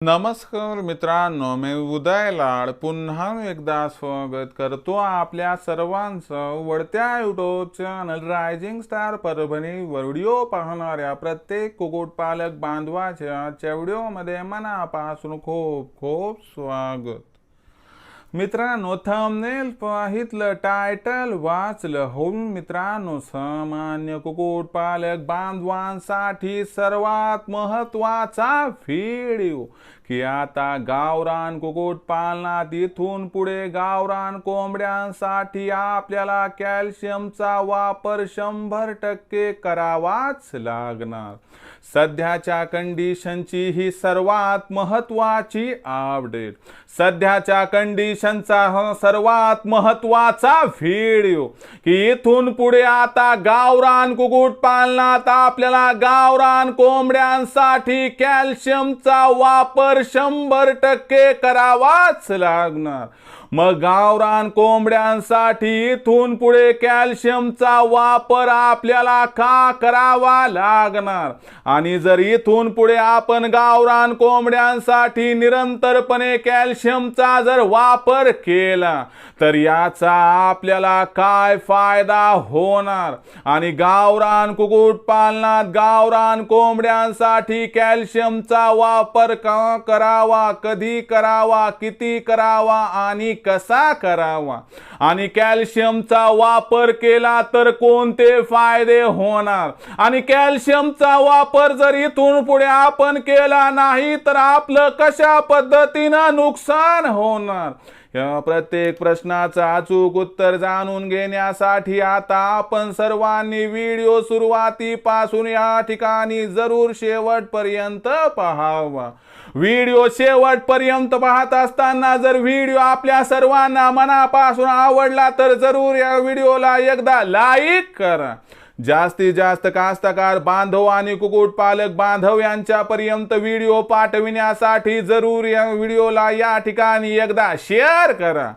नमस्कार मित्रांनो मी उदय लाड. पुन्हा एकदा स्वागत करतो आपल्या सर्वांचं वडत्या युट्यूब चॅनल रायझिंग स्टार परभणीवर व्हिडिओ पाहणाऱ्या प्रत्येक कुक्कुटपालक बांधवाच्या चेवड्योमध्ये व्हिडिओमध्ये मनापासून खूप खूप स्वागत. मित्रांनो थंबनेल पाहितलं टायटल वाचलं. हो मित्रांनो सामान्य कुक्कुटपालक बांधवांसाठी सर्वात महत्त्वाचा व्हिडिओ की आता गावरान कुक्कुटपालनात इथून पुढे गावरान कोंबड्यांसाठी आपल्याला कॅल्शियमचा वापर शंभर टक्के करावाच लागणार. सध्याच्या कंडिशनची ही सर्वात महत्वाची अपडेट सध्याच्या कंडिशनचा हा सर्वात महत्त्वाचा व्हिडिओ की इथून पुढे आता गावरान कुक्कुट पालनात आपल्याला गावरान कोंबड्यांसाठी कॅल्शियमचा वापर शंभर टक्के करावाच लागणार. मग गावरान कोंबड्यांसाठी इथून पुढे कॅल्शियमचा वापर आपल्याला का करावा लागणार? आणि जर इथून पुढे आपण गावरान कोंबड्यांसाठी निरंतरपणे कॅल्शियमचा जर वापर केला तर याचा आपल्याला काय फायदा होणार? आणि गावरान कुक्कुटपालनात गावरान कोंबड्यांसाठी कॅल्शियमचा वापर का करावा? कधी करावा? किती करावा? आणि कसा करावा? आणि कॅल्शियमचा वापर केला तर कोणते फायदे होणार? आणि कॅल्शियमचा वापर जर इथून पुढे आपण केला नाही तर आपलं कशा पद्धतीनं नुकसान होणार? या प्रत्येक प्रश्नाचं अचूक उत्तर जाणून घेण्यासाठी आता आपण सर्वांनी व्हिडिओ सुरुवातीपासून या ठिकाणी जरूर शेवटपर्यंत पहावा. व्हिडिओ शेवटपर्यंत पाहत असताना जर व्हिडिओ आपल्या सर्वांना मनापासून आवडला तर जरूर या व्हिडिओला एकदा लाईक करा. जास्तीत जास्त कास्तकार बांधव आणि कुक्कुटपालक बांधव यांच्यापर्यंत व्हिडिओ पाठविण्यासाठी जरूर या व्हिडिओला या ठिकाणी एकदा शेअर करा.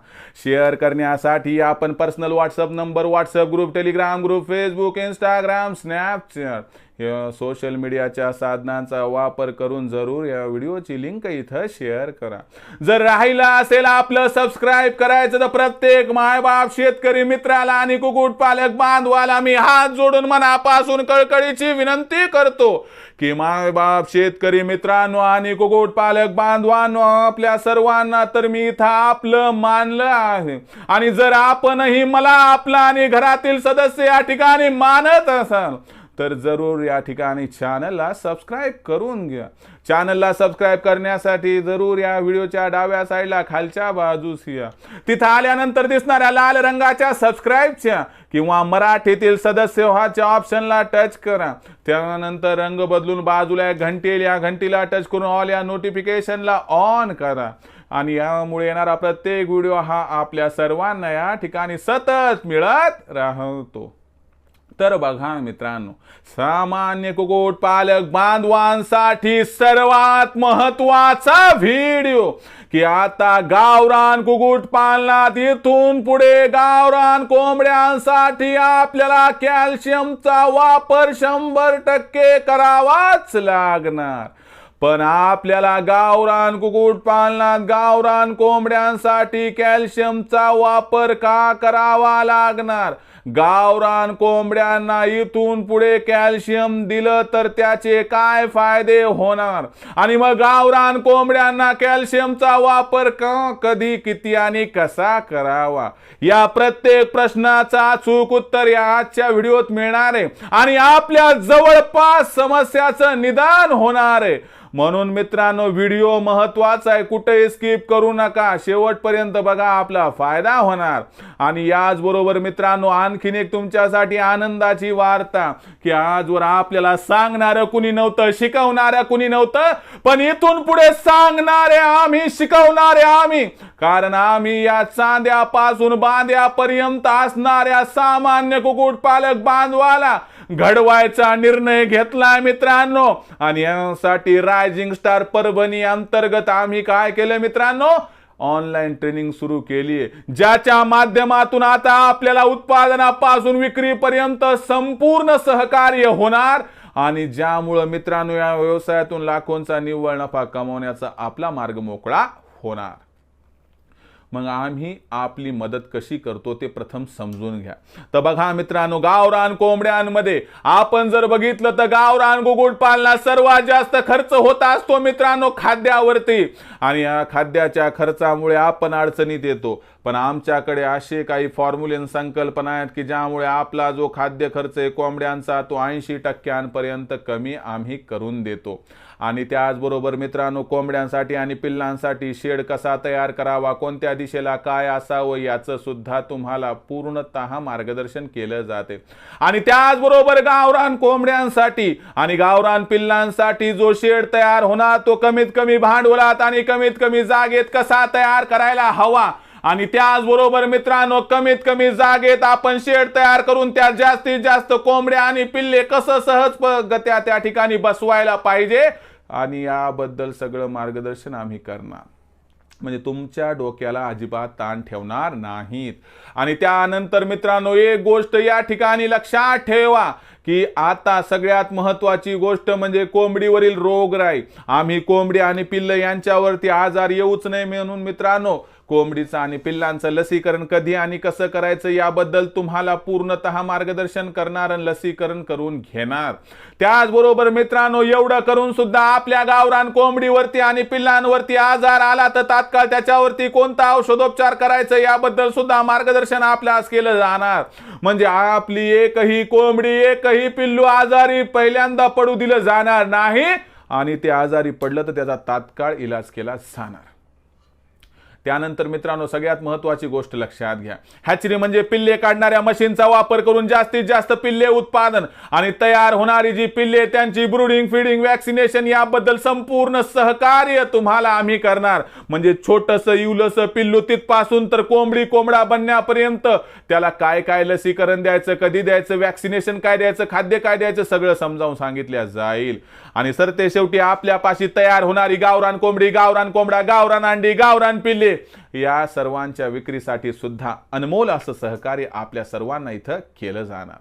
शेअर करण्यासाठी आपण personal WhatsApp number WhatsApp group Telegram group Facebook Instagram Snapchat social मीडियाच्या साधनांचा वापर करून जरूर या व्हिडिओची लिंक इथं शेअर करा. जर राहिला असेल आपलं सबस्क्राईब करायचं तर प्रत्येक मायबाप शेतकरी मित्राला आणि कुक्कुटपालक बांधवाला मी हात जोडून मनापासून कळकळीची विनंती करतो की मायबाप शेतकरी मित्रांनो आणि कुक्कुटपालक बांधवांनो आपल्या सर्वांना तर मी इथं आपलं मानलं आहे. आणि जर आपणही मला आपला आणि घरातील सदस्य या ठिकाणी मानत असाल तर जरूर या ठिकाणी चॅनलला सबस्क्राईब करून घ्या. चॅनलला सबस्क्राईब करण्यासाठी जरूर या व्हिडिओच्या डाव्या साईडला खालच्या बाजूस या. तिथं आल्यानंतर दिसणाऱ्या लाल रंगाच्या सबस्क्राईबच्या किंवा मराठीतील सदस्य व्हाच्या ऑप्शनला टच करा. त्यानंतर रंग बदलून बाजूला एक घंटेल या घंटीला टच करून ऑल या नोटिफिकेशनला ऑन करा. आणि यामुळे येणारा प्रत्येक व्हिडिओ हा आपल्या सर्वांना या ठिकाणी सतत मिळत राहतो. तर बघा मित्रांनो. सामान्य कुकुट पालक बांधवांसाठी सर्वात महत्त्वाचा व्हिडिओ. की आता गावरान कुकुट पालनात इथून पुढे गावरान कोंबड्यांसाठी आपल्याला कॅल्शियमचा वापर शंभर टक्के करावाच लागणार. पण आपल्याला गावरान कुक्कुटपालनात गावरान कोंबड्यांसाठी कॅल्शियमचा वापर का करावा लागणार? गावरान कोंबड्यांना इथून पुढे कॅल्शियम दिलं तर त्याचे काय फायदे होणार? आणि मग गावरान कोंबड्यांना कॅल्शियमचा वापर का कधी किती आणि कसा करावा? या प्रत्येक प्रश्नाचा चूक उत्तर या आजच्या व्हिडिओत मिळणार आहे. आणि आपल्या जवळपास समस्याचं निदान होणार आहे. म्हणून मित्रांनो व्हिडिओ महत्त्वाचा आहे. कुठेही स्किप करू नका. शेवटपर्यंत बघा आपला फायदा होणार. आणि याचबरोबर मित्रांनो आणखीन एक तुमच्यासाठी आनंदाची वार्ता की आजवर आपल्याला सांगणारं कुणी नव्हतं शिकवणाऱ्या कुणी नव्हतं पण इथून पुढे सांगणारे आम्ही शिकवणारे आम्ही. कारण आम्ही या चांद्यापासून बांध्यापर्यंत असणाऱ्या सामान्य कुक्कुटपालक बांधवाला घडवायचा निर्णय घेतला मित्रांनो. आणि यासाठी रायझिंग स्टार परभणी अंतर्गत आम्ही काय केलं मित्रांनो? ऑनलाईन ट्रेनिंग सुरू केली आहे. ज्याच्या माध्यमातून आता आपल्याला उत्पादनापासून विक्रीपर्यंत संपूर्ण सहकार्य होणार. आणि ज्यामुळं मित्रांनो या व्यवसायातून लाखोंचा निव्वळ नफा कमवण्याचा आपला मार्ग मोकळा होणार. मग आम्ही आपली मदत कशी करतो ते प्रथम समजून घ्या. तर बघा मित्रांनो गावरान कोंबड्यांमध्ये आपण जर बघितलं तर गावरान कुक्कुटपालनात सर्वात जास्त खर्च होत असतो मित्रांनो खाद्यावरती. आणि या खाद्याच्या खर्चामुळे आपण अडचणीत येतो. पण आमच्याकडे असे काही फॉर्म्युले संकल्पना आहेत की ज्यामुळे आपला जो खाद्य खर्च आहे कोंबड्यांचा तो ऐंशी टक्क्यांपर्यंत कमी आम्ही करून देतो. आणि त्याचबरोबर मित्रांनो कोंबड्यांसाठी आणि पिल्लांसाठी शेड कसा तयार करावा कोणत्या दिशेला काय असावं याचं सुद्धा तुम्हाला पूर्णतः मार्गदर्शन केलं जाते. आणि त्याचबरोबर गावरान कोंबड्यांसाठी आणि गावरान पिल्लांसाठी जो शेड तयार होणार तो कमीत कमी भांडवलात आणि कमीत कमी जागेत कसा तयार करायला हवा. आणि त्याचबरोबर मित्रांनो कमीत कमी जागेत आपण शेड तयार करून त्यात जास्तीत जास्त कोंबड्या आणि पिल्ले कसं सहज गत्या त्या ठिकाणी बसवायला पाहिजे आणि याबद्दल सगळं मार्गदर्शन आम्ही करणार. म्हणजे तुमच्या डोक्याला अजिबात ताण ठेवणार नाहीत. आणि त्यानंतर मित्रांनो एक गोष्ट या ठिकाणी लक्षात ठेवा की आता सगळ्यात महत्वाची गोष्ट म्हणजे कोंबडीवरील रोगराई. आम्ही कोंबडी आणि पिल्ल यांच्यावरती आजार येऊच नाही म्हणून मित्रांनो कोंबडीचं आणि पिल्लांचं लसीकरण कधी आणि कसं करायचं याबद्दल तुम्हाला पूर्णतः मार्गदर्शन करणार आणि लसीकरण करून घेणार. त्याचबरोबर मित्रांनो एवढं करून सुद्धा आपल्या गावरान कोंबडीवरती आणि पिल्लांवरती आजार आला तर तात्काळ त्याच्यावरती कोणता औषधोपचार करायचं याबद्दल सुद्धा मार्गदर्शन आपल्यास केलं जाणार. म्हणजे आपली एकही कोंबडी एकही पिल्लू आजारी पहिल्यांदा पडू दिलं जाणार नाही आणि ते आजारी पडलं तर त्याचा तात्काळ इलाज केला जाणार. त्यानंतर मित्रांनो सगळ्यात महत्वाची गोष्ट लक्षात घ्या. हॅचरी म्हणजे पिल्ले काढणाऱ्या मशीनचा वापर करून जास्तीत जास्त पिल्ले उत्पादन आणि तयार होणारी जी पिल्ले त्यांची ब्रुडिंग फिडिंग वॅक्सिनेशन याबद्दल संपूर्ण सहकार्य तुम्हाला आम्ही करणार. म्हणजे छोटस इवलस पिल्लू तिथपासून तर कोंबडी कोंबडा बनण्यापर्यंत त्याला काय काय लसीकरण द्यायचं कधी द्यायचं वॅक्सिनेशन काय द्यायचं खाद्य काय द्यायचं सगळं समजावून सांगितल्या जाईल. आणि सर ते शेवटी आपल्यापाशी तयार होणारी गावरान कोंबडी गावरान कोंबडा गावरान अंडी गावरान पिल्ले या सर्वांच्या विक्रीसाठी सुद्धा अनमोल असं सहकार्य आपल्या सर्वांना इथं केलं जाणार.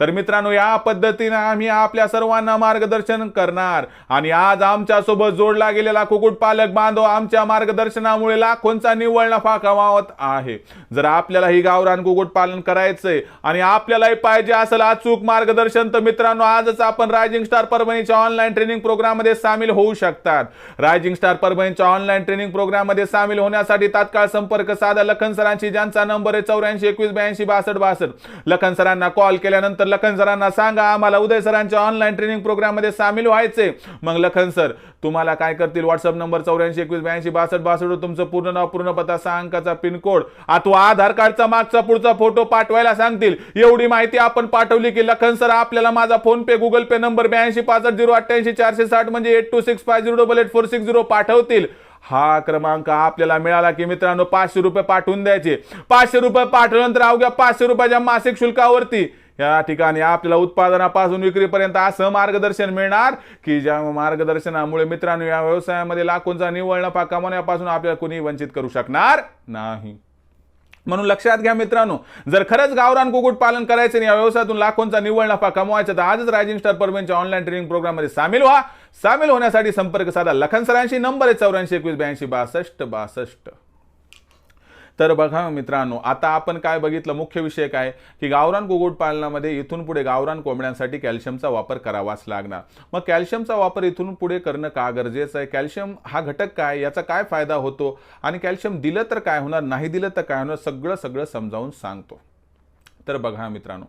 तर मित्रांनो या पद्धतीनं आम्ही आपल्या सर्वांना मार्गदर्शन करणार. आणि आज आमच्यासोबत जोडला गेलेला कुक्कुटपालक बांधव आमच्या मार्गदर्शनामुळे लाखोंचा निव्वळ नफा कमावत आहे. जर आपल्याला ही गावरान कुक्कुटपालन करायचंय आणि आपल्यालाही पाहिजे असेल अचूक मार्गदर्शन तर मित्रांनो आजच आपण रायझिंग स्टार परभणीच्या ऑनलाईन ट्रेनिंग प्रोग्राममध्ये सामील होऊ शकतात. रायझिंग स्टार परभणीच्या ऑनलाईन ट्रेनिंग प्रोग्राममध्ये सामील होण्यासाठी तात्काळ संपर्क साधा. लखन सरांशी ज्यांचा नंबर आहे चौऱ्याऐंशी एकवीस ब्याऐंशी बासष्ट बासष्ट. लखन सरांना कॉल केल्यानंतर तर लखन सरांना सांगा आम्हाला उदय सरांच्या ऑनलाईन ट्रेनिंग प्रोग्राममध्ये सामील व्हायचे. मग लखन सर तुम्हाला काय करतील? व्हॉट्सअप नंबर चौऱ्याऐंशी एकवीस ब्याऐंशी बासष्ट बासष्ट तुमचं पूर्ण नाव पूर्ण पत्ता सहा अंकाचा पिनकोड. अथवा आधार कार्डचा मागचा पुढचा फोटो पाठवायला सांगतील. एवढी माहिती आपण पाठवली की लखन सर आपल्याला माझा PhonePe Google Pay number ब्याऐंशी पासष्ट झिरो अठ्ठ्याऐंशी चारशे साठ म्हणजे eight two six five zero double eight four six zero पाठवतील. हा क्रमांक आपल्याला मिळाला की मित्रांनो पाचशे रुपये पाठवून द्यायचे. पाचशे रुपये पाठवल्यानंतर अवघ्या पाचशे रुपयाच्या मासिक शुल्कावरती या ठिकाणी आपल्याला उत्पादनापासून विक्रीपर्यंत असं मार्गदर्शन मिळणार की ज्या मार्गदर्शनामुळे मित्रांनो या व्यवसायामध्ये लाखोंचा निव्वळ नफा कमवण्यापासून आपल्याला कुणी वंचित करू शकणार नाही. म्हणून लक्षात घ्या मित्रांनो जर खरंच गावरान कुक्कुट पालन करायचं आणि या व्यवसायातून लाखोंचा निव्वळ नफा कमवायचा तर आजच रायझिंग स्टार परमेनच्या ऑनलाईन ट्रेनिंग प्रोग्राममध्ये सामील व्हा. सामील होण्यासाठी संपर्क साधा. लखन सरांशी नंबर आहे चौऱ्याऐंशी एकवीस ब्याऐंशी बासष्ट बासष्ट. तर बघा मित्रांनो आता आपण काय बघितलं मुख्य विषय काय? की गावरान कुक्कुटपालनामध्ये इथून पुढे गावरान कोंबड्यांसाठी कॅल्शियमचा वापर करावाच लागणार. मग कॅल्शियमचा वापर इथून पुढे करणं का गरजेचं आहे? कॅल्शियम हा घटक काय? याचा काय फायदा होतो? आणि कॅल्शियम दिलं तर काय होणार? नाही दिलं तर काय होणार? सगळं सगळं समजावून सांगतो. तर बघा मित्रांनो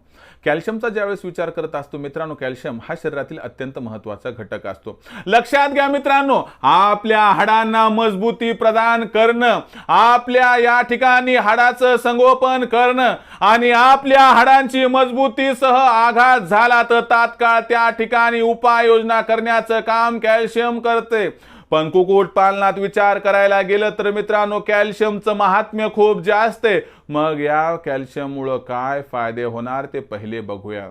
कॅल्शियमचा ज्यावेळेस विचार करत असतो मित्रांनो कॅल्शियम हा शरीरातील अत्यंत महत्त्वाचा घटक असतो. लक्षात घ्या मित्रांनो आपल्या हाडांना मजबूती प्रदान करणं आपल्या या ठिकाणी हाडाचं संगोपन करणं आणि आपल्या हाडांची मजबूतीसह आघात झाला तर तात्काळ त्या ठिकाणी उपाययोजना करण्याचं काम कॅल्शियम करते. पण कुक्कुट पालनात विचार करायला गेलं तर मित्रांनो कॅल्शियमचं महात्म्य खूप जास्त आहे. मग या कॅल्शियममुळं काय फायदे होणार ते पहिले बघूया.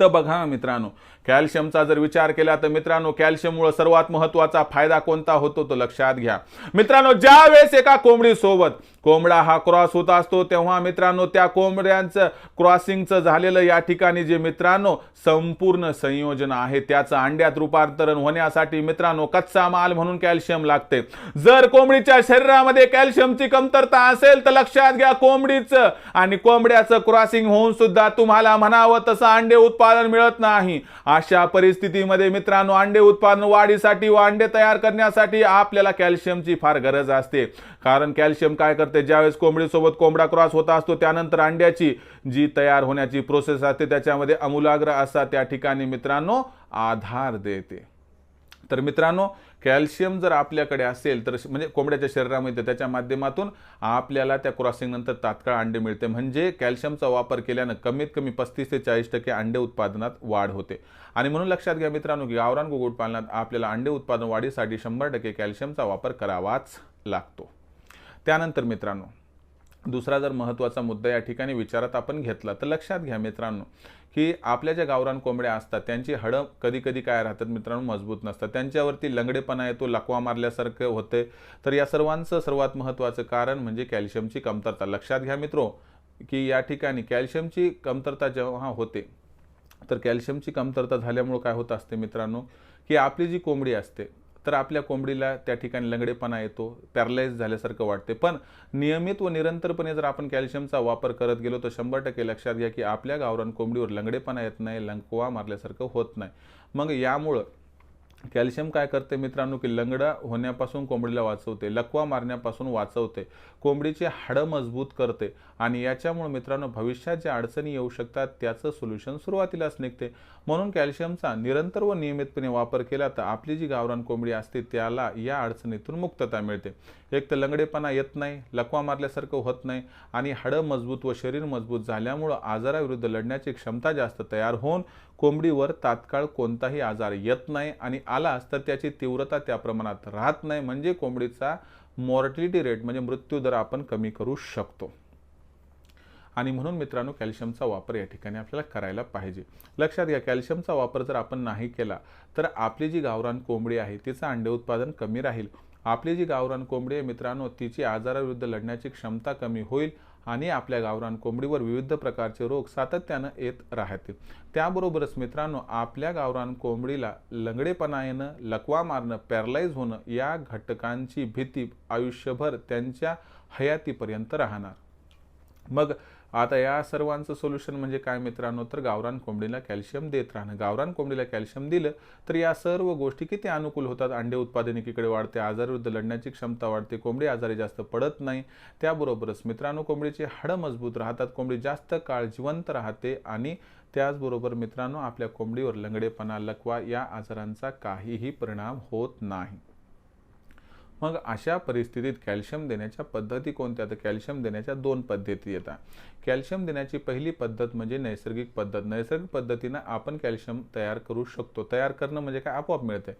तर बघा मित्रांनो कॅल्शियमचा जर विचार केला तर मित्रांनो कॅल्शियममुळे सर्वात महत्त्वाचा फायदा कोणता होतो तो लक्षात घ्या. मित्रांनो ज्या वेळेस एका कोंबडी सोबत कोंबडा हा क्रॉस होत असतो तेव्हा मित्रांनो त्या कोंबड्यांचं क्रॉसिंगचं झालेलं या ठिकाणी जे मित्रांनो संपूर्ण संयोजन आहे त्याचं अंड्यात रूपांतरण होण्यासाठी मित्रांनो कच्चा माल म्हणून कॅल्शियम लागते. जर कोंबडीच्या शरीरामध्ये कॅल्शियमची कमतरता असेल तर लक्षात घ्या कोंबडीचं आणि कोंबड्याचं क्रॉसिंग होऊन सुद्धा तुम्हाला म्हणावं तसं अंडे उत्पादन मिळत नाही. अशा परिस्थितीमध्ये मित्रांनो अंडे उत्पादन वाढीसाठी व अंडे तयार करण्यासाठी आपल्याला कॅल्शियमची फार गरज असते. कारण कॅल्शियम काय करते? ज्यावेळेस कोंबडीसोबत कोंबडा क्रॉस होत असतो त्यानंतर अंड्याची जी तयार होण्याची प्रोसेस असते त्याच्यामध्ये अमूलाग्र असा त्या ठिकाणी मित्रांनो आधार देते. तर मित्रांनो कॅल्शियम जर आपल्याकडे असेल तर म्हणजे कोंबड्याच्या शरीरामध्ये त्याच्या माध्यमातून आपल्याला त्या क्रॉसिंगनंतर तात्काळ अंडे मिळते. म्हणजे कॅल्शियमचा वापर केल्यानं कमीत कमी पस्तीस ते चाळीस टक्के अंडे उत्पादनात वाढ होते. आणि म्हणून लक्षात घ्या मित्रांनो की गावरान कुक्कुटपालनात आपल्याला अंडे उत्पादन वाढीसाठी शंभर टक्के कॅल्शियमचा वापर करावाच लागतो. त्यानंतर मित्रांनो दुसरा जर महत्त्वाचा मुद्दा या ठिकाणी विचारात आपण घेतला तर लक्षात घ्या मित्रांनो की आपल्या ज्या गावरान कोंबड्या असतात त्यांची हडं कधी कधी काय राहतात मित्रांनो मजबूत नसतात. त्यांच्यावरती लंगडेपणा येतो लकवा मारल्यासारखं होते. तर या सर्वांचं सर्वात महत्त्वाचं कारण म्हणजे कॅल्शियमची कमतरता. लक्षात घ्या मित्रो की या ठिकाणी कॅल्शियमची कमतरता जेव्हा होते तर कॅल्शियमची कमतरता झाल्यामुळं काय होत असते मित्रांनो की आपली जी कोंबडी असते तर आपल्या कोंबडीला त्या ठिकाणी लंगडेपणा येतो पॅरलाइज झाल्यासारखं वाटते. पण नियमित व निरंतरपणे जर आपण कॅल्शियमचा वापर करत गेलो तर शंभर टक्के लक्षात घ्या की आपल्या गावरान कोंबडीवर लंगडेपणा येत नाही लंकवा मारल्यासारखं होत नाही. मग यामुळं कॅल्शियम काय करते मित्रांनो की लंगडा होण्यापासून कोंबडीला वाचवते लकवा मारण्यापासून वाचवते कोंबडीचे हाडं मजबूत करते आणि याच्यामुळे मित्रांनो भविष्यात ज्या अडचणी येऊ शकतात त्याचं सोल्युशन सुरुवातीलाच निघते. म्हणून कॅल्शियमचा निरंतर व नियमितपणे वापर केला तर आपली जी गावरान कोंबडी असते त्याला या अडचणीतून मुक्तता मिळते. एक तर लंगडेपणा येत नाही लकवा मारल्यासारखं होत नाही आणि हाडं मजबूत व शरीर मजबूत झाल्यामुळं आजाराविरुद्ध लढण्याची क्षमता जास्त तयार होऊन कोंबडीवर तात्काळ कोणताही आजार येत नाही आणि आलाच तर त्याची तीव्रता त्या प्रमाणात राहत नाही. म्हणजे कोंबडीचा मॉर्टिलिटी रेट म्हणजे मृत्यूदर आपण कमी करू शकतो. आणि म्हणून मित्रांनो कॅल्शियमचा वापर या ठिकाणी आपल्याला करायला पाहिजे. लक्षात घ्या कॅल्शियमचा वापर जर आपण नाही केला तर आपली जी गावरान कोंबडी आहे तिचं अंडे उत्पादन कमी राहील. आपली जी गावरान कोंबडी आहे मित्रांनो तिची आजाराविरुद्ध लढण्याची क्षमता कमी होईल. आणि आपल्या गावरान कोंबडीवर विविध प्रकारचे रोग सातत्यानं येत राहतील त्याबरोबरच मित्रांनो आपल्या गावरान कोंबडीला लंगडेपणा येणं लकवा मारणं पॅरलाईज होणं या घटकांची भीती आयुष्यभर त्यांच्या हयातीपर्यंत राहणार. मग आता या सर्वांचं सोल्युशन म्हणजे काय मित्रांनो? तर गावरान कोंबडीला कॅल्शियम देत राहणं. गावरान कोंबडीला कॅल्शियम दिलं तर या सर्व गोष्टी किती अनुकूल होतात? अंडे उत्पादन एकीकडे वाढते आजारविरुद्ध लढण्याची क्षमता वाढते कोंबडी आजारी जास्त पडत नाही. त्याबरोबरच मित्रांनो कोंबडीची हाडं मजबूत राहतात कोंबडी जास्त काळ जिवंत राहते आणि त्याचबरोबर मित्रांनो आपल्या कोंबडीवर लंगडेपणा लकवा या आजारांचा काहीही परिणाम होत नाही. मग अशा परिस्थितीत कॅल्शियम देण्याच्या पद्धती कोणत्या? तर कॅल्शियम देण्याच्या दोन पद्धती येतात. कॅल्शियम देण्याची पहिली पद्धत म्हणजे नैसर्गिक पद्धत. नैसर्गिक पद्धतीनं आपण कॅल्शियम तयार करू शकतो. तयार करणं म्हणजे काय? आपोआप मिळते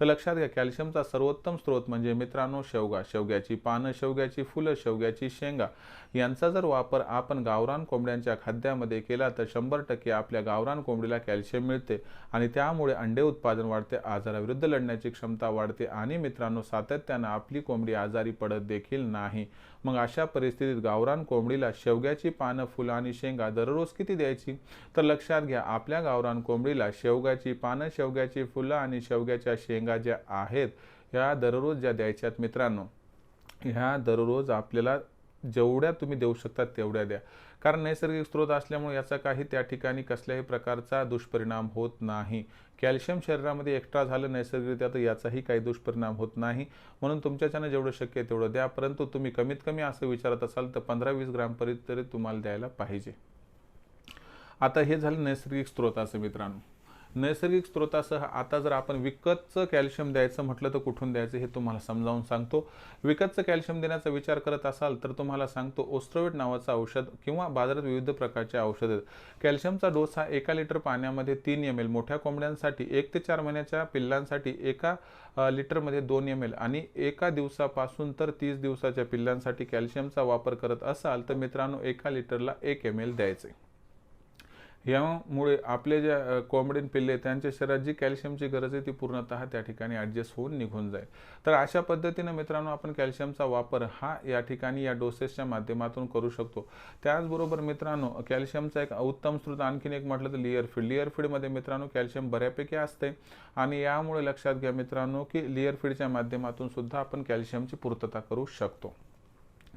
तर लक्षात घ्या कॅल्शियमचा सर्वोत्तम स्रोत म्हणजे मित्रांनो शेवगा. शेवग्याची पानं शेवग्याची फुलं शेवग्याची शेंगा. यांचा जर वापर आपण गावरान कोंबड्यांच्या खाद्यामध्ये केला तर शंभर टक्के आपल्या गावरान कोंबडीला कॅल्शियम मिळते आणि त्यामुळे अंडे उत्पादन वाढते आजाराविरुद्ध लढण्याची क्षमता वाढते आणि मित्रांनो सातत्यानं आपली कोंबडी आजारी पडत देखील नाही. मग अशा परिस्थितीत गावरान कोंबडीला शेवग्याची पानं फुलं आणि शेंगा दररोज किती द्यायची? तर लक्षात घ्या आपल्या गावरान कोंबडीला शेवग्याची पानं शेवग्याची फुलं आणि शेवग्याच्या शेंगा ज्या आहेत ह्या दररोज ज्या द्यायच्यात मित्रांनो ह्या दररोज आपल्याला जेवढ्या तुम्ही देऊ शकता तेवढ्या द्या. कारण नैसर्गिक स्रोत असल्यामुळे याचा काही त्या ठिकाणी कसल्याही प्रकारचा दुष्परिणाम होत नाही. कॅल्शियम शरीरामध्ये एक्स्ट्रा झालं नैसर्गिकरित्या तर याचाही काही दुष्परिणाम होत नाही. म्हणून तुमच्याच्यानं जेवढं शक्य आहे तेवढं द्या. परंतु तुम्ही कमीत कमी असं विचारत असाल तर पंधरा वीस ग्रामपर्यंत तरी तुम्हाला द्यायला पाहिजे. आता हे झालं नैसर्गिक स्रोताचं मित्रांनो. नैसर्गिक स्रोतासह आता जर आपण विकतचं कॅल्शियम द्यायचं म्हटलं तर कुठून द्यायचं हे तुम्हाला समजावून सांगतो. विकतचं कॅल्शियम देण्याचा विचार करत असाल तर तुम्हाला सांगतो ओस्ट्रोवेट नावाचं औषध किंवा बाजारात विविध प्रकारचे औषध आहेत. कॅल्शियमचा डोस हा एका लिटर पाण्यामध्ये तीन एम एल मोठ्या कोंबड्यांसाठी एक ते चार महिन्याच्या पिल्लांसाठी एका लिटरमध्ये दोन एम एल आणि एका दिवसापासून तर तीस दिवसाच्या पिल्लांसाठी कॅल्शियमचा वापर करत असाल तर मित्रांनो एका लिटरला एक एम एल द्यायचे. यामुळे आपले ज्या कोंबडीन पिल्ले त्यांच्या शरीरात जी कॅल्शियमची गरज आहे ती पूर्णतः त्या ठिकाणी ॲडजस्ट होऊन निघून जाईल. तर अशा पद्धतीनं मित्रांनो आपण कॅल्शियमचा वापर हा या ठिकाणी या डोसेसच्या माध्यमातून करू शकतो. त्याचबरोबर मित्रांनो कॅल्शियमचा एक उत्तम स्रोत आणखीन एक म्हटलं तर लिअर फीड. लिअर फीडमध्ये मित्रांनो कॅल्शियम बऱ्यापैकी असते आणि यामुळे लक्षात घ्या मित्रांनो की लिअर फीडच्या माध्यमातून सुद्धा आपण कॅल्शियमची पूर्तता करू शकतो.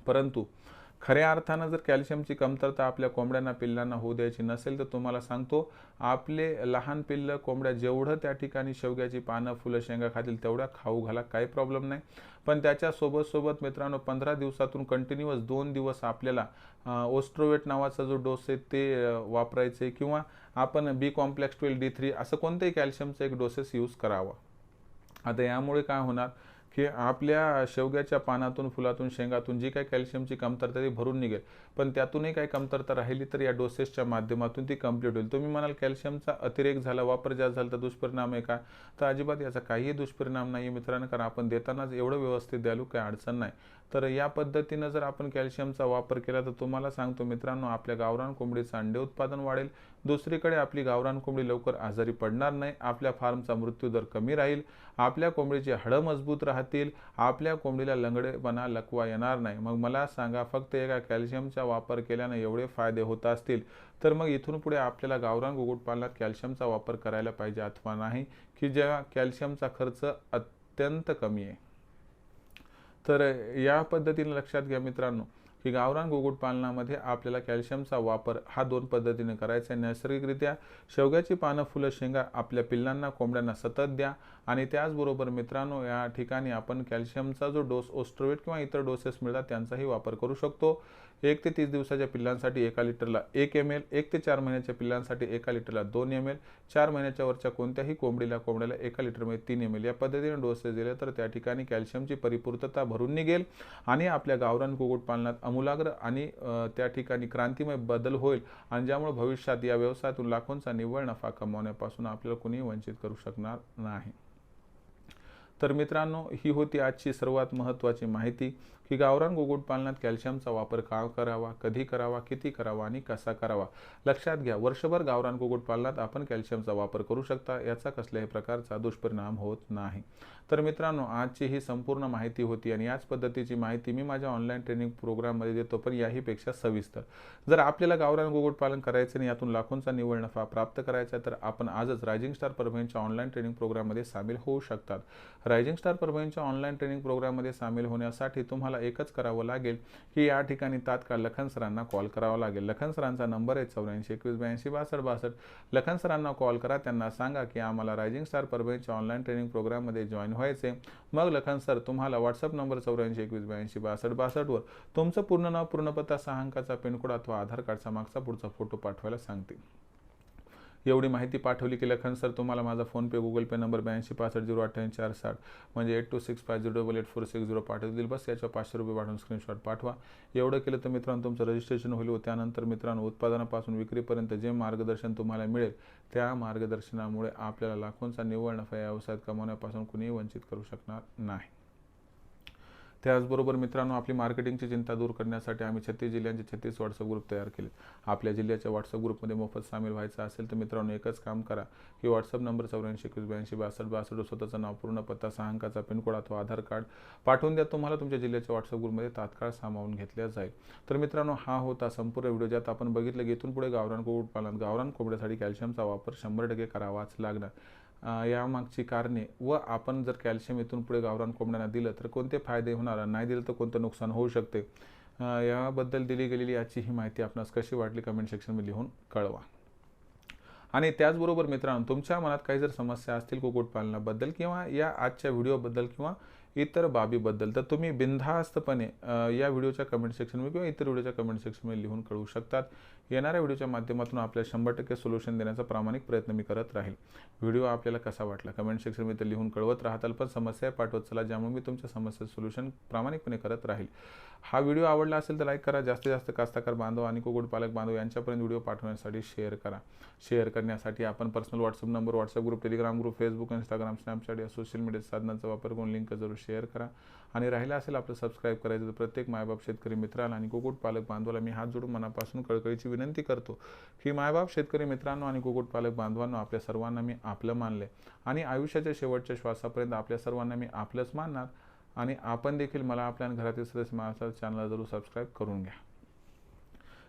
परंतु खऱ्या अर्थानं जर कॅल्शियमची कमतरता आपल्या कोंबड्यांना पिल्लांना होऊ द्यायची नसेल तर तुम्हाला सांगतो आपले लहान पिल्लं कोंबड्या जेवढं त्या ठिकाणी शेवग्याची पानं फुलं शेंगा खातील तेवढ्या खाऊ घाला काही प्रॉब्लेम नाही. पण त्याच्यासोबत सोबत मित्रांनो पंधरा दिवसातून कंटिन्युअस दोन दिवस आपल्याला ओस्ट्रोवेट नावाचा जो डोस आहे ते वापरायचे किंवा आपण B complex twelve D three असं कोणतंही कॅल्शियमचं एक डोसेस यूज करावा. आता यामुळे काय होणार की आपल्या शेवग्याच्या पानातून फुलातून शेंगातून जी काही कॅल्शियमची कमतरता ती भरून निघेल. पण त्यातूनही काही कमतरता राहिली तर या डोसेसच्या माध्यमातून ती कंप्लीट होईल. तुम्ही म्हणाल कॅल्शियमचा अतिरेक झाला वापर जास्त झाला तर दुष्परिणाम आहे का? तर अजिबात याचा काहीही दुष्परिणाम नाही मित्रांनो कारण आपण देतानाच एवढं व्यवस्थित द्यालू काही अडचण नाही. तर या पद्धतीनं जर आपण कॅल्शियमचा वापर केला तर तुम्हाला सांगतो मित्रांनो आपल्या गावरान कोंबडीचं अंडे उत्पादन वाढेल. दुसरीकडे आपली गावरान कोंबडी लवकर आजारी पडणार नाही. आपल्या फार्मचा मृत्यू दर कमी राहील. आपल्या कोंबडीची हाडं मजबूत राहतील. आपल्या कोंबडीला लंगडेपणा लकवा येणार नाही. मग मला सांगा फक्त एका कॅल्शियमचा वापर केल्याने एवढे फायदे होत असतील? तर मग इथून पुढे आपल्याला गावरान कुक्कुटपालनात कॅल्शियमचा वापर करायला पाहिजे अथवा नाही की जेव्हा कॅल्शियमचा खर्च अत्यंत कमी आहे. तर या पद्धतीने लक्षात घ्या मित्रांनो की गावरान कुक्कुटपालनामध्ये आपल्याला कॅल्शियमचा वापर हा दोन पद्धतीने करायचा आहे. नैसर्गिकरित्या शेवग्याची पानं फुलं शेंगा आपल्या पिल्लांना कोंबड्यांना सतत द्या. आणि त्याचबरोबर मित्रांनो या ठिकाणी आपण कॅल्शियमचा जो डोस ओस्ट्रोवेट किंवा इतर डोसेस मिळतात त्यांचाही वापर करू शकतो. एक ते तीस दिवसाच्या पिल्लांसाठी एका लिटरला एक एम एल एक ते चार महिन्याच्या पिल्लांसाठी एका लिटरला दोन एम एल चार महिन्याच्या वरच्या कोणत्याही कोंबडीला कोंबड्याला एका लिटरमध्ये तीन एम एल या पद्धतीने डोसेस दिले तर त्या ठिकाणी कॅल्शियमची परिपूर्तता भरून निघेल आणि आपल्या गावरान कुक्कुटपालनात आमूलाग्र आणि त्या ठिकाणी क्रांतिमय बदल होईल आणि ज्यामुळे भविष्यात या व्यवसायातून लाखोंचा निव्वळ नफा कमावण्यापासून आपल्याला कुणीही वंचित करू शकणार नाही. तर मित्रांनो ही होती आजची सर्वात महत्त्वाची माहिती. की गावरान गोगुटपालनात कॅल्शियमचा वापर का करावा कधी करावा किती करावा आणि कसा करावा? लक्षात घ्या वर्षभर गावरान कुक्कुटपालनात आपण कॅल्शियमचा वापर करू शकता याचा कसल्याही प्रकारचा दुष्परिणाम होत नाही. तर मित्रांनो आजची ही संपूर्ण माहिती होती आणि याच पद्धतीची माहिती मी माझ्या ऑनलाईन ट्रेनिंग प्रोग्राममध्ये देतो पण याहीपेक्षा सविस्तर. जर आपल्याला गावरान गोगुटपालन करायचं आणि यातून लाखोंचा निवड नफा प्राप्त करायचा तर आपण आजच रायझिंग स्टार परभणीच्या ऑनलाईन ट्रेनिंग प्रोग्राममध्ये सामील होऊ शकतात. रायझिंग स्टार परभणीच्या ऑनलाईन ट्रेनिंग प्रोग्राममध्ये सामील होण्यासाठी तुम्हाला एकच करावं लागेल. की या ठिकाणी तात्काळ लखन सरांना कॉल करावा लागेल. लखन सरांचा नंबर आहे चौऱ्याऐंशी एकवीस ब्याऐंशी बासष्ट बासष्ट. लखन सरांना कॉल करा त्यांना सांगा की आम्हाला रायझिंग स्टार परभणीच्या ऑनलाईन ट्रेनिंग प्रोग्राममध्ये जॉईन व्हायचे मग लखन सर तुम्हाला व्हॉट्सअप नंबर चौऱ्याऐंशी एकवीस ब्याऐंशी बासष्ट बासष्टवर तुमचं पूर्ण नाव पूर्णपत्ता सहा अंकाचा पिनकोड अथवा आधार कार्डचा मागचा पुढचा फोटो पाठवायला सांगतील एवढी माहिती पाठवली की लखन सर तुम्हाला माझा फोनपे गुगल पे नंबर ब्याऐंशी पासष्ट झिरो अठ्ठ्याऐंशी चार साठ म्हणजे eight two six five zero double eight four six zero पाठवतील बस याच्या पाचशे रुपये पाठवून स्क्रीनशॉट पाठवा. एवढं केलं तर मित्रांनो तुमचं रजिस्ट्रेशन होईल व त्यानंतर मित्रांनो उत्पादनापासून विक्रीपर्यंत जे मार्गदर्शन तुम्हाला मिळेल त्या मार्गदर्शनामुळे आपल्याला लाखोंचा निव्वळ नफा या व्यवसायात कमावण्यापासून कुणीही वंचित करू शकणार नाही. त्याचबरोबर मित्रांनो आपली मार्केटिंगची चिंता दूर करण्यासाठी आम्ही छत्तीस जिल्ह्यांचे छत्तीस व्हॉट्सअप ग्रुप तयार केले आपल्या जिल्ह्याच्या व्हॉट्सअप ग्रुपमध्ये मोफत सामील व्हायचं असेल तर मित्रांनो एकच काम करा. की व्हॉट्सअप नंबर चौऱ्याऐंशी एकवीस ब्याऐंशी बासष्ट बासष्ट स्वतःचं नाव पूर्ण पत्ता सहा अंकाचा पिनकोड अथवा आधार कार्ड पाठवून द्या. तुम्हाला तुमच्या जिल्ह्याच्या व्हॉट्सअप ग्रुपमध्ये तात्काळ सामावून घेतल्या जाईल. तर मित्रांनो हा होता संपूर्ण व्हिडिओ ज्यात आपण बघितलं की इथून पुढे गावरान कुक्कुटपालन गावरान कोंबड्यासाठी कॅल्शियमचा वापर शंभर टक्के करावाच लागणार. यामागची कारणे व आपण जर कॅल्शियम इथून पुढे गावरान कोंबड्यांना दिलं तर कोणते फायदे होणार नाही दिलं तर कोणतं नुकसान होऊ शकते? याबद्दल दिली गेलेली याची ही माहिती आपणास कशी वाटली कमेंट सेक्शनमध्ये लिहून कळवा. आणि त्याचबरोबर मित्रांनो तुमच्या मनात काही जर समस्या असतील कुक्कुटपालनाबद्दल किंवा या आजच्या व्हिडिओबद्दल किंवा इतर बाबीबद्दल तर तुम्ही बिनधास्तपणे या व्हिडिओच्या कमेंट सेक्शनमध्ये किंवा इतर व्हिडिओच्या कमेंट सेक्शनमध्ये लिहून कळवू शकतात. येणाऱ्या व्हिडिओच्या माध्यमातून आपल्याला शंभर टक्के सोल्युशन देण्याचा प्रामाणिक प्रयत्न मी करत राहील. व्हिडिओ आपल्याला कसा वाटला? कमेंट सेक्शनमध्ये लिहून कळवत राहताल पण समस्या पाठवत चला ज्यामुळे मी तुमच्या समस्या सोल्युशन प्रामाणिकपणे करत राहील. हा व्हिडिओ आवडला असेल तर लाईक करा. जास्तीत जास्त कास्ताकार बांधव आणि कुक्कुटपालक बांधव यांच्यापर्यंत व्हिडिओ पाठवण्यासाठी शेअर करा. शेअर करण्यासाठी आपण personal WhatsApp number WhatsApp group Telegram group Facebook Instagram Snapchat या सोशल मीडिया साधनांचा वापर करून लिंक जरूर शेअर करा आणि राहिला असेल आपलं सबस्क्राईब करायचं तर प्रत्येक मायबाप शेतकरी मित्राला आणि कुक्कुटपालक बांधवाला मी हात जोडून मनापासून कळकळीची विनंती करतो की मायबाप शेतकरी मित्रांनो आणि कुक्कुटपालक बांधवांनो आपल्या सर्वांना मी आपलं मानले आणि आयुष्याच्या शेवटच्या श्वासापर्यंत आपल्या सर्वांना मी आपलंच मानणार आणि आपण देखील मला आपल्या घरातील सदस्य माझ्या चॅनलला जरूर सबस्क्राईब करून घ्या.